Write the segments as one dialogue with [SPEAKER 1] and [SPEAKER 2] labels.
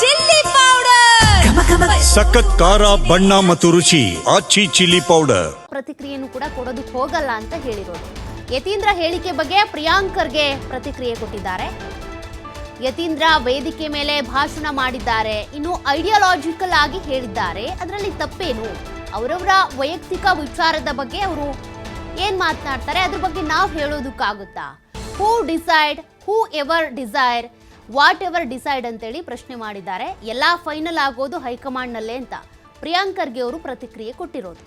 [SPEAKER 1] Chilli powder.
[SPEAKER 2] ಸಖತ್ ಖಾರ ಬಣ್ಣ ಮತ್ತು ರುಚಿ ಆಚಿ ಚಿಲ್ಲಿ ಪೌಡರ್.
[SPEAKER 3] ಪ್ರತಿಕ್ರಿಯೆಯನ್ನು ಕೂಡ ಕೊಡೋದಕ್ಕೆ ಹೋಗಲ್ಲ ಅಂತ ಹೇಳಿರೋದು. ಯತೀಂದ್ರ ಹೇಳಿಕೆ ಬಗ್ಗೆ ಪ್ರಿಯಾಂಕರ್ಗೆ ಪ್ರತಿಕ್ರಿಯೆ ಕೊಟ್ಟಿದ್ದಾರೆ. ಯತೀಂದ್ರ ವೇದಿಕೆ ಮೇಲೆ ಭಾಷಣ ಮಾಡಿದ್ದಾರೆ. ಇನ್ನು ಐಡಿಯಾಲಜಿಕಲ್ ಆಗಿ ಹೇಳಿದ್ದಾರೆ. ಅದರಲ್ಲಿ ತಪ್ಪೇನು? ಅವರವರ ವೈಯಕ್ತಿಕ ವಿಚಾರದ ಬಗ್ಗೆ ಅವರು ಏನ್ ಮಾತನಾಡ್ತಾರೆ? ಅದ್ರ ಬಗ್ಗೆ ನಾವು ಹೇಳೋದಕ್ಕಾಗುತ್ತಾ? Who decide whoever desire whatever decide ಅಂತೇಳಿ ಪ್ರಶ್ನೆ ಮಾಡಿದ್ದಾರೆ. ಎಲ್ಲ ಫೈನಲ್ ಆಗೋದು ಹೈಕಮಾಂಡ್ನಲ್ಲೇ ಅಂತ ಪ್ರಿಯಾಂಕರ್ಗೆ ಅವರು ಪ್ರತಿಕ್ರಿಯೆ ಕೊಟ್ಟಿರೋದು.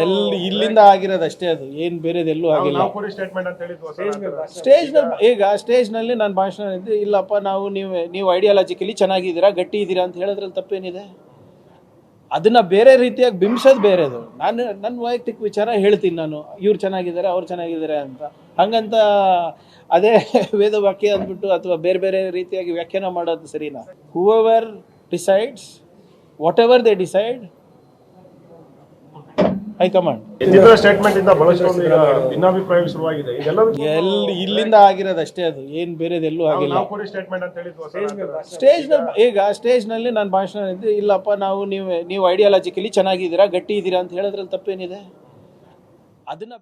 [SPEAKER 4] ಎಲ್ಲಿ ಇಲ್ಲಿಂದ ಆಗಿರೋದು ಅಷ್ಟೇ ಅದು. ಏನ್ ಬೇರೆದೆಲ್ಲೂ ಆಗಿಲ್ಲ
[SPEAKER 5] ನಾವು ಕೂಡ ಸ್ಟೇಟ್ಮೆಂಟ್ ಅಂತ ಹೇಳಿದ್ವು
[SPEAKER 4] ಸ್ಟೇಜ್ ಈಗ ಸ್ಟೇಜ್ನಲ್ಲಿ ನಾನು ಭಾಷಣ ಇದ್ದೆ. ಇಲ್ಲಪ್ಪ ನಾವು ನೀವು ನೀವು ಐಡಿಯಾಲಜಿಕಲಿ ಚೆನ್ನಾಗಿದ್ದೀರಾ ಗಟ್ಟಿ ಇದ್ದೀರಾ ಅಂತ ಹೇಳೋದ್ರಲ್ಲಿ ತಪ್ಪೇನಿದೆ? ಅದನ್ನ ಬೇರೆ ರೀತಿಯಾಗಿ ಬಿಂಬಿಸೋದು ಬೇರೆದು. ನಾನು ನನ್ನ ವೈಯಕ್ತಿಕ ವಿಚಾರ ಹೇಳ್ತೀನಿ ನಾನು. ಇವ್ರು ಚೆನ್ನಾಗಿದ್ದಾರೆ, ಅವ್ರು ಚೆನ್ನಾಗಿದ್ದಾರೆ ಅಂತ. ಹಂಗಂತ ಅದೇ ವೇದ ವಾಕ್ಯ ಅಂದ್ಬಿಟ್ಟು ಅಥವಾ ಬೇರೆ ಬೇರೆ ರೀತಿಯಾಗಿ ವ್ಯಾಖ್ಯಾನ ಮಾಡೋದು ಸರಿನಾ? Whoever decides whatever they decide high command.
[SPEAKER 5] Statement ಇಂದ ಭಿನ್ನಾಭಿಪ್ರಾಯಗಳು ಶುರುವಾಗಿದೆ.
[SPEAKER 4] ಎಲ್ಲಿ ಇಲ್ಲಿಂದ ಆಗಿರೋದು ಅಷ್ಟೇ ಅದು. ಏನ್ ಬೇರೆದೆಲ್ಲೂ ಆಗಿಲ್ಲ.
[SPEAKER 5] ನಾವು ಕೂಡ ಸ್ಟೇಟ್ಮೆಂಟ್ ಅಂತ ಹೇಳಿದ್ವು
[SPEAKER 4] ಸ್ಟೇಜ್ ಈಗ ಸ್ಟೇಜ್ನಲ್ಲಿ ನಾನು ಭಾಷಣ ಇದ್ದೆ ಇಲ್ಲಪ್ಪ ನಾವು ನೀವು ನೀವು ಐಡಿಯಾಲಜಿಕಲಿ ಚೆನ್ನಾಗಿದ್ದೀರಾ ಗಟ್ಟಿ ಇದ್ದೀರಾ ಅಂತ ಹೇಳೋದ್ರಲ್ಲಿ ತಪ್ಪೇನಿದೆ? ಅದನ್ನ